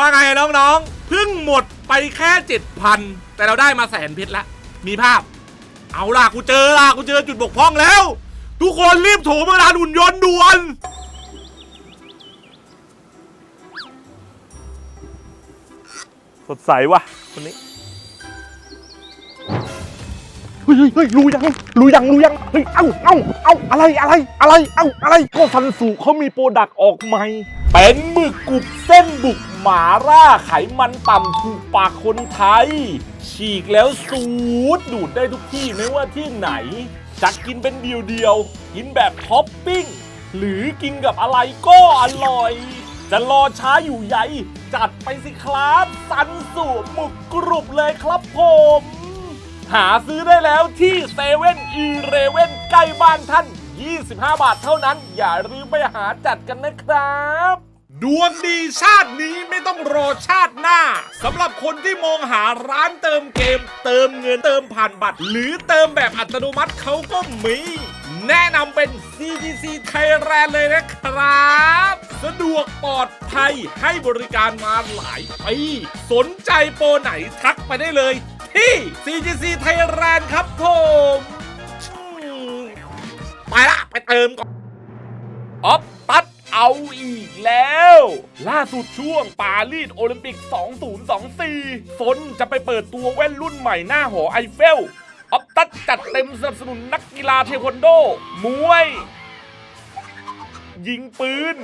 ว่าไงน้องๆเพิ่งหมดไปแค่เจ็ดพันแต่เราได้มาแสนเพชรแล้วมีภาพ เอาล่ะกูเจอล่ะกูเจอจุดบกพร่องแล้ว ทุกคนรีบโถมาร้านหุ่นยนต์ด่วนสดใสว่ะคนนี้เฮ้ยเฮ้ยเฮ้ยรู้ยังรู้ยังรู้ยังเฮ้ยเอ้าเอ้าเอ้าอะไรอะไรอะไรเอ้าอะไรก็ซันสูเขามีโปรดักต์ออกใหม่เป็นหมึกกรุบเส้นบุก หมาร่าไขมันต่ำถูกปากคนไทย ฉีกแล้วสูดดูดได้ทุกที่ไม่ว่าที่ไหนจะกินเป็นเดียวๆกินแบบท็อปปิ้ง หรือกินกับอะไรก็อร่อย จะรอช้าอยู่ใหญ่ จัดไปสิครับสันสูหมึกกรุบเลยครับผม หาซื้อได้แล้วที่เซเว่นอีเรเว่นใกล้บ้านท่าน 25 บาทเท่านั้น อย่าลืมไปหาจัดกันนะครับ ดวงดีชาตินี้ไม่ต้องรอชาติหน้าสำหรับคนที่มองหาร้านเติมเกม เติมเงินเติมผ่านบัตร หรือเติมแบบอัตโนมัติเขาก็มี แนะนำเป็น CGC Thailand เลยนะครับ สะดวกปลอดภัยให้บริการมาหลายปีสนใจโปรไหนทักไปได้เลย ที่ CGC Thailand ครับผมไปละ ไปเติมก่อนออฟ เอาอีกแล้ว ล่าสุดช่วงปารีสโอลิมปิก 2024 ฝนจะไปเปิดตัวแว่นรุ่นใหม่หน้าหอไอเฟล ออฟตัดจัดเต็มสนับสนุนนักกีฬาเทควันโด มวย ยิงปืน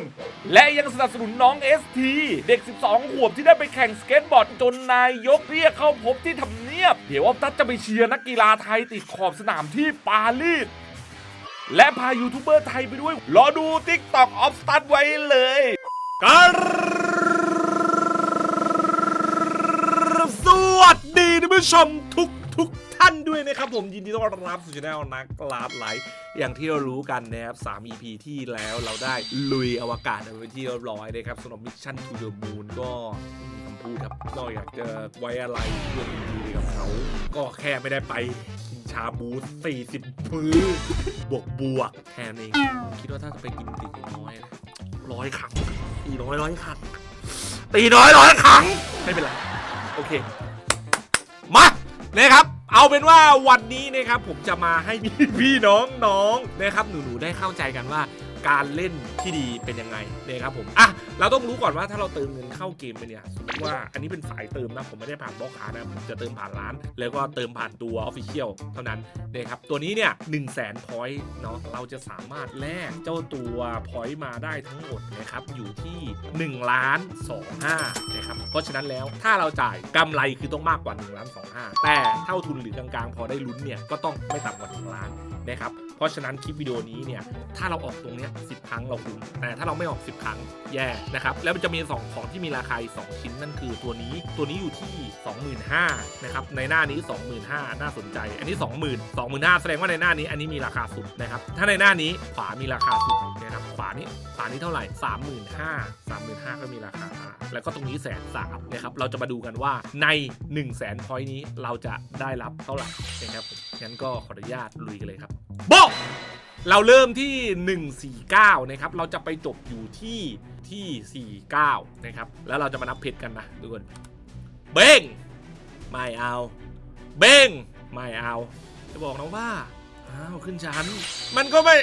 และยังสนับสนุนน้องเอสทีเด็ก 12 ขวบที่ได้ไปแข่งสเก็ตบอร์ดจนนายยกเรียกเข้าพบที่ทำเนียบ เดี๋ยวออฟตัดจะไปเชียร์นักกีฬาไทยติดขอบสนามที่ปารีส และพายูทูบเบอร์ไทยไปด้วย รอดู TikTok of Start ไว้เลยครับสวัสดีท่านผู้ชมทุกทุกท่านด้วยนะครับผมยินดีต้อนรับสู่ช anel นักลาดไหล อย่างที่เรารู้กันนะครับ3 EP ที่แล้วเราได้ลุยอวกาศไปนที่เรียบร้อยนะครับสำหรับมิชชั่น to the moon ก็มีคำพูดครับนอกจากจะไว้อะไรเพื่อนดีๆกับเขา ก็แค่ไม่ได้ไป กินชาบู40มื้อบวกบวกๆแค่นั้นเอง คิดว่าถ้าจะไปกินตีน้อยนะร้อยครั้งตีน้อยร้อยครั้งตีน้อยร้อยครั้ง ไม่เป็นไร โอเค มานะครับ เอาเป็นว่าวันนี้นะครับผมจะมาให้พี่พี่น้องน้องนะครับหนูหนูๆได้เข้าใจกันว่า การเล่นที่ดีเป็นยังไงเนะครับผมอะเราต้องรู้ก่อนว่าถ้าเราเติมเงินเข้าเกมไปเนี่ยสมมติว่าอันนี้เป็นสายเติมนะผมไม่ได้ผ่านบล็อกขานะผมจะเติมผ่านร้าน แล้วก็เติมผ่านตัว Official เท่านั้นนะครับตัวนี้เนี่ย1 0 0 0 0แสนพอยต์เนาะเราจะสามารถแลกเจ้าตัวพอยต์มาได้ทั้งหมดนะครับอยู่ที่1ล้าน25นะครับเพราะฉะนั้นแล้วถ้าเราจ่ายกำไรคือต้องมากกว่า1ล้าน25แต่เท่าทุนหรือกลางๆ พอได้ลุ้นเนี่ยก็ต้องไม่ต่ำกว่า1ล้าน นะครับ เพราะฉะนั้นคลิปวิดีโอนี้เนี่ยถ้าเราออกตรงนี้ย10ครั้งเราคุ้มแต่ถ้าเราไม่ออก 10 ครั้งแย่นะครับ แล้วมันจะมี 2 ของที่มีราคาอีก2ชิ้นนั่นคือตัวนี้ตัวนี้อยู่ที่ 25,000นะครับในหน้านี้ 25,000 น่าสนใจ อันนี้ 20,000 25,000แสดงว่าในหน้านี้อันนี้มีราคาสุดนะครับถ้าในหน้านี้ขวามีราคาสุดนะครับขวานี้ขวานี้เท่าไหร่ 35,000 35,000 ก็มีราคา แล้วก็ตรงนี้แสนสามนะครับเราจะมาดูกันว่าใน 1 0 0 0 0แสนพอยต์นี้เราจะได้รับเท่าไหร่นะครับงั้นก็ขออนุญาตลุยกันเลยครับโบะเราเริ่มที่ 149 นะครับ เราจะไปจบอยู่ที่ที่ 49 นะครับ แล้วเราจะมานับเพชรกันนะทุกคน เบ้ง ไม่เอา เบ้ง ไม่เอา จะบอกนะว่า อ้าว ขึ้นชั้น มันก็ไม่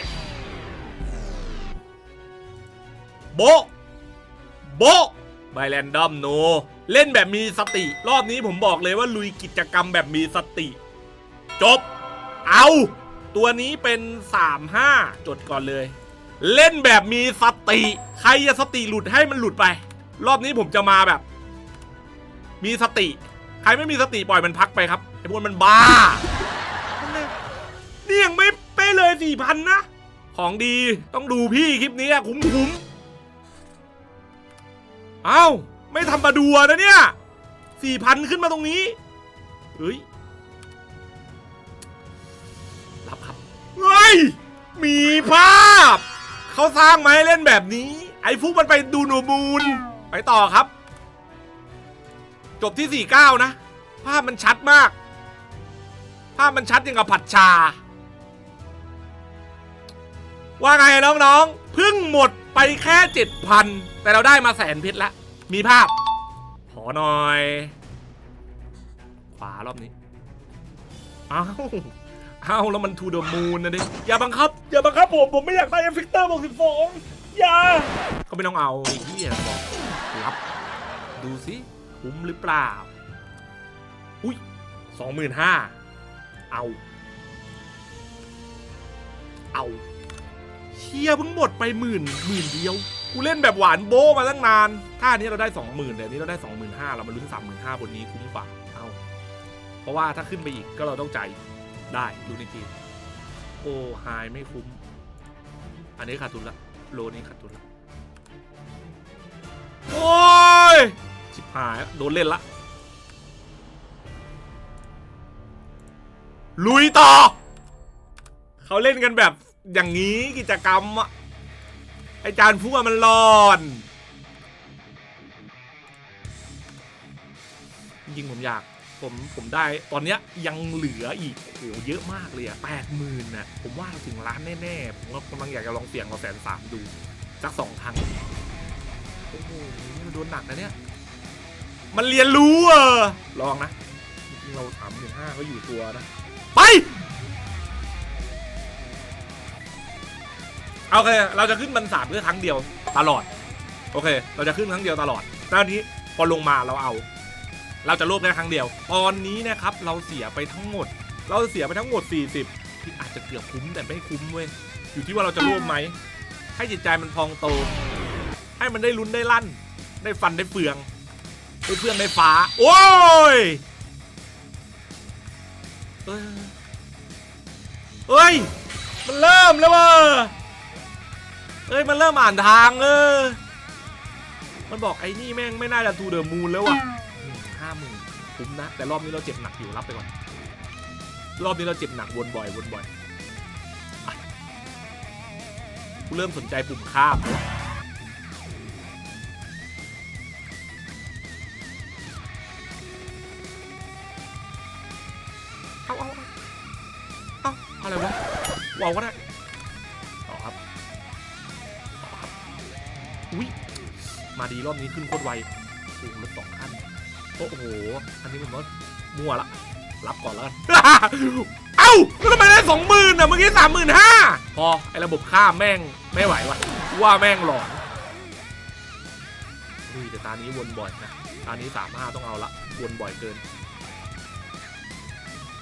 โบะโบะไบแรนดอมโน เล่นแบบมีสติ รอบนี้ผมบอกเลยว่าลุยกิจกรรมแบบมีสติ จบ เอา ตัวนี้เป็น 35 จดก่อนเลย เล่นแบบมีสติ ใครจะสติหลุดให้มันหลุดไป รอบนี้ผมจะมาแบบ มีสติ ใครไม่มีสติปล่อยมันพักไปครับไอ้พวกมันบ้านี่ยังไม่ไปเลยสี่พันนะ ของดีต้องดูพี่คลิปนี้คุ้มคุ้มๆเอ้า ไม่ทำมาดูนะเนี่ยสี่พันขึ้นมาตรงนี้ เฮ้ย เฮ้ยมีภาพ เขาสร้างมาให้เล่นแบบนี้ ไอ้ฟุกมันไปดูหนูมูล ไปต่อครับ จบที่ 49 นะ ภาพมันชัดมาก ภาพมันชัดอย่างกับผัดชา ว่าไงน้องๆ เพิ่งหมดไปแค่ 7,000 แต่เราได้มาแสนเพชรล้วมีภาพ ขอหน่อย ขวารอบนี้ อ้าว อ้าวแล้วมันทูเดอะมูนนะดิอย่าบังคับ อย่าบังคับผม ผมไม่อยากได้เอฟเฟกเตอร์บอกสิบสองอย่า ก็ไม่ต้องเอาไอ้ที่บอกรับดูสิคุ้มหรือเปล่า อุ้ยสองหมื่นห้าเอา เอาเชียเพิ่งหมดไปหมื่นหมื่นเดียวกูเล่นแบบหวานโบ้มาตั้งนาน ถ้าอันนี้เราได้สองหมื่นแต่อันนี้เราได้สองหมื่นห้าเรามาลุ้นสามหมื่นห้าบนนี้คุ้มกว่าเอาเพราะว่าถ้าขึ้นไปอีกก็เราต้องจ่าย ได้ดูในเกมโอ้ไฮไม่คุ้ม อันนี้ขาดทุนละโลนี้ขาดทุนละโอ้ยชิบหายโดนเล่นละ ลุยต่อ เขาเล่นกันแบบอย่างนี้กิจกรรมอะไอจานฟุกอะมันรอนจริงผมอยาก ผมผมได้ตอนเนี้ยยังเหลืออีกโหเยอะมากเลยอะแปดหมื่นน่ะผมว่าเราถึงล้านแน่ๆ ผมก็กำลังอยากจะลองเสี่ยงเราแสนสามดูสักสองครั้งโอ้โหนี่มันโดนหนักนะเนี่ย มันเรียนรู้เออลองนะจริงๆเราสามหมื่นห้าก็อยู่ตัวนะ ไป โอเค เราจะขึ้นบันสามเพื่อครั้งเดียวตลอด โอเค เราจะขึ้นครั้งเดียวตลอดตอนนี้พอลงมาเราเอา เราจะรวบได้ครั้งเดียว ตอนนี้นะครับเราเสียไปทั้งหมด เราเสียไปทั้งหมด 40 ที่อาจจะเกือบคุ้มแต่ไม่คุ้มเว้ย อยู่ที่ว่าเราจะรวบไหม ให้จิตใจมันพองโต ให้มันได้ลุ้นได้ลั่น ได้ฟันได้เฟืองได้เฟืองได้ฟ้า โอ้ยเอ้ย มันเริ่มแล้วเว้ยเอ้ย มันเริ่มอ่านทางเออ มันบอกไอ้นี่แม่งไม่น่าจะทูเดอะมูนแล้วว่ะ คุ้มนะ แต่รอบนี้เราเจ็บหนักอยู่รับไปก่อน รอบนี้เราเจ็บหนักวนบ่อยวนบ่อยอะกูเริ่มสนใจปุ่มข้ามแล้วเอาเอาเอาเอาอะไรวะว้าวก็ได้ต่อครับต่อครับอุ้ยมาดีรอบนี้ขึ้นโคตรไวโอ้รถสองคัน โอ้โห อันนี้ผมว่ามั่วละ รับก่อนแล้วกัน เอ้าแล้วทำไมได้สองหมื่นอะเมื่อกี้สามหมื่นห้าพอ ไอ้ระบบข้ามแม่งไม่ไหววะว่าแม่งหลอนอุ้ยแต่ตานี้วนบ่อยนะ ตานี้สามห้าต้องเอาละ วนบ่อยเกิน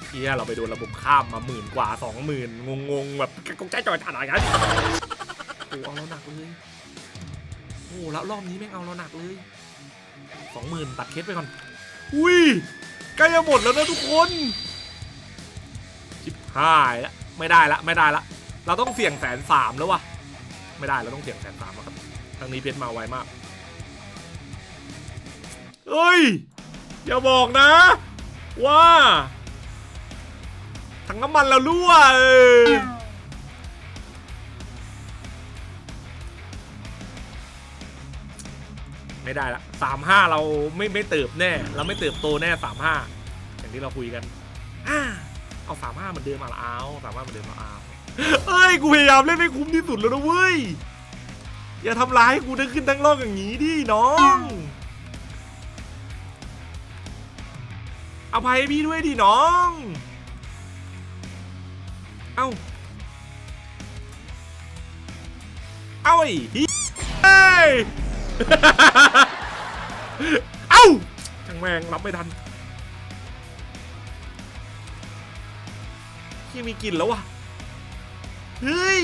เฮียเราไปโดนระบบข้ามมาหมื่นกว่าสองหมื่นงงงๆแบบกงใจจอยถ่ายกันโอ้เอาเราหนักเลย โอ้แล้วรอบนี้แม่งเอาเราหนักเลย สองหมื่นตัดเคสไปก่อน อุ้ยใกล้จะหมดแล้วนะทุกคนชิบหายละไม่ได้ละไม่ได้ละ เราต้องเสี่ยงแสนสามแล้ววะไม่ได้เราต้องเสี่ยงแสนสามแล้วครับทางนี้เพชรมาไวมากเอ้ย อย่าบอกนะ ว่าถังน้ำมันเรารั่วเออ ไม่ได้ละสามห้าเราไม่ไม่เติบแน่ เราไม่เติบโตแน่สามห้าอย่างที่เราคุยกันอ่าเอาสามห้าเหมือนเดิมมาละเอาสามห้าเหมือนเดิมมาเอาเอ้ยกูพยายามเล่นให้คุ้มที่สุดแล้วนะเว้ยอย่าทำร้ายกูทั้งขึ้นทั้งล่องอย่างนี้ดิน้องอภัยให้พี่ด้วยดิน้อง เอ้า เอ้าไอ้เหี้ย เอ้าช่างแมงรับไม่ทันที่มีกลิ่นแล้ววะเฮ้ย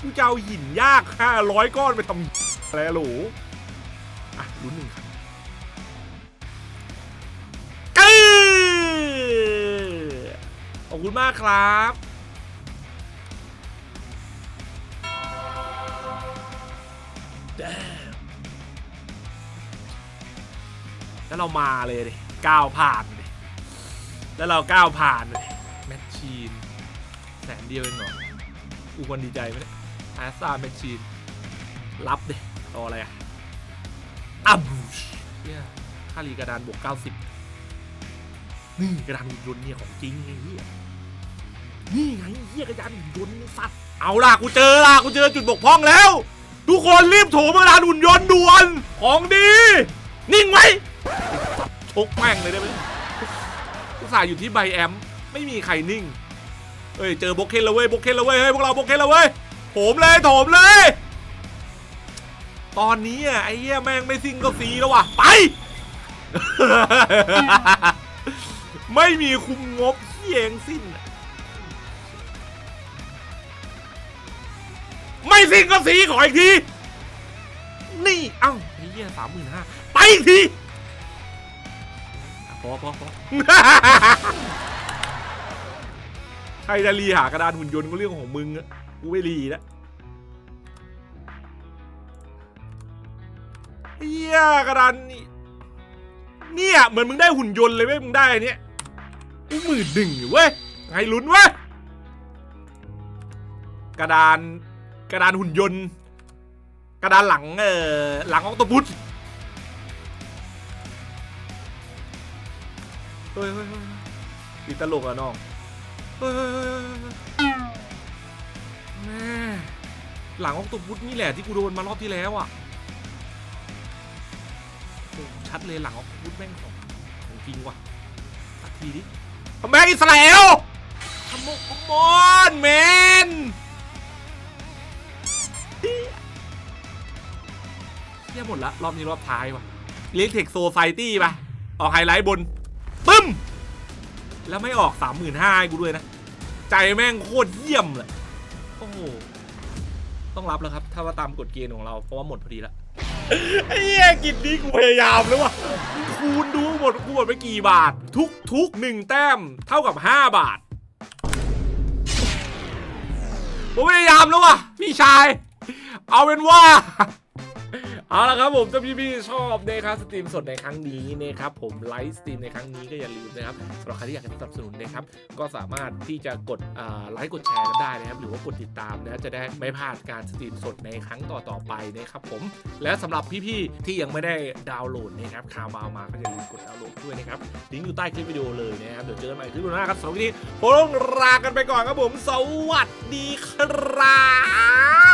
กูจะเอาหินยากห้าร้อยก้อนไปทำอะไรอะโหลอะลุ้นหนึ่งครับเอ้ยขอบคุณมากครับ แล้วเรามาเลยดิก้าวผ่านดิแล้วเราก้าวผ่านเลยแมชชีนแสนเดียวเองเหรอกูควรดีใจไหมเนี่ยอาซาแมชชีนรับดิรออะไรอะอับูชเนี่ยค่ารีกระดานบวก 90 นี่กระดานหุ่นยนต์เนี่ยของจริงไงเฮียนี่ไงเฮียกระดานหุ่นยนต์นี่สัตว์เอาล่ะกูเจอล่ะกูเจอจุดบกพร่องแล้ว ทุกคนรีบโถมกระดานหุ่นยนต์ด่วนของดี นิ่งไว้ ชกแม่งเลยได้ไหมอุตส่าห์อยู่ที่ใบแอม ไม่มีใครนิ่งเฮ้ย เจอโบกเคนแล้วเว้ยโบกเคนแล้วเว้ย เฮ้ย พวกเราโบกเคนแล้วเว้ยโถมเลยโถมเลย ตอนนี้อะไอ้เหี้ยแม่งไม่ซิงก็ซีแล้วว่ะ ไป ไม่มีคุมงบเหี้ยงสิ้น ไม่ซิงก็ซีขออีกที นี่ เอ้าไอ้เหี้ยสามหมื่นห้าไปอีกที อพอพอใครจะรีหากระดานหุ่นยนต์ก็เรื่องของมึงอะกูไม่รีแล้วเฮียกระดานนี่เนี่ยเหมือนมึงได้หุ่นยนต์เลยเว้ยมึงได้อันเนี้ยกูหมื่นหนึ่งอยู่เว้ยไงลุ้นเว้ยกระดานกระดานหุ่นยนต์ กระดานหลังเออหลังออกตบุส เฮ้ยเฮ้ยเฮ้ยติดตลกอะน้องเฮ้ยแม่หลังออกตบุสนี่แหละที่กูโดนมารอบที่แล้วอะโอ้ชัดเลยหลังออกตบุสแม่งของของจริงว่ะสักทีดิแม่งอิสราเอลขโมขโมอนแมนเที่ยหมดละ รอบนี้รอบท้ายว่ะเลี้ยงเทคโซไซตี้ป่ะ ออกไฮไลท์บน ปึ้ม แล้วไม่ออกสามหมื่นห้าให้กูด้วยนะ ใจแม่งโคตรเยี่ยมเลยโอ้โหต้องรับแล้วครับ ถ้าว่าตามกฎเกณฑ์ของเราเพราะว่าหมดพอดีละไอ้เหี้ยกินนี้กูพยายามแล้ววะคูณดูหมดกูหมดไปกี่บาท ทุกทุกหนึ่งแต้มเท่ากับห้าบาทผมพยายามแล้ววะพี่ชาย เอาเป็นว่า เอาละครับผมถ้าพี่ๆชอบนะครับสตรีมสดในครั้งนี้นะครับผมไลฟ์สตรีมในครั้งนี้ก็อย่าลืมนะครับสำหรับใครที่อยากจะสนับสนุนนะครับก็สามารถที่จะกดไลค์กดแชร์กันได้นะครับ หรือว่ากดติดตามนะจะได้ไม่พลาดการสตรีมสดในครั้งต่อๆไปนะครับผมและสำหรับพี่ๆที่ยังไม่ได้ดาวน์โหลดนะครับคาวบาวมาก็อย่าลืมกดดาวน์โหลดด้วยนะครับลิงก์อยู่ใต้คลิปวิดีโอเลยนะครับเดี๋ยวเจอกันใหม่คลิปหน้าครับสำหรับวันนี้ผมลากันไปก่อนครับผม สวัสดีครับ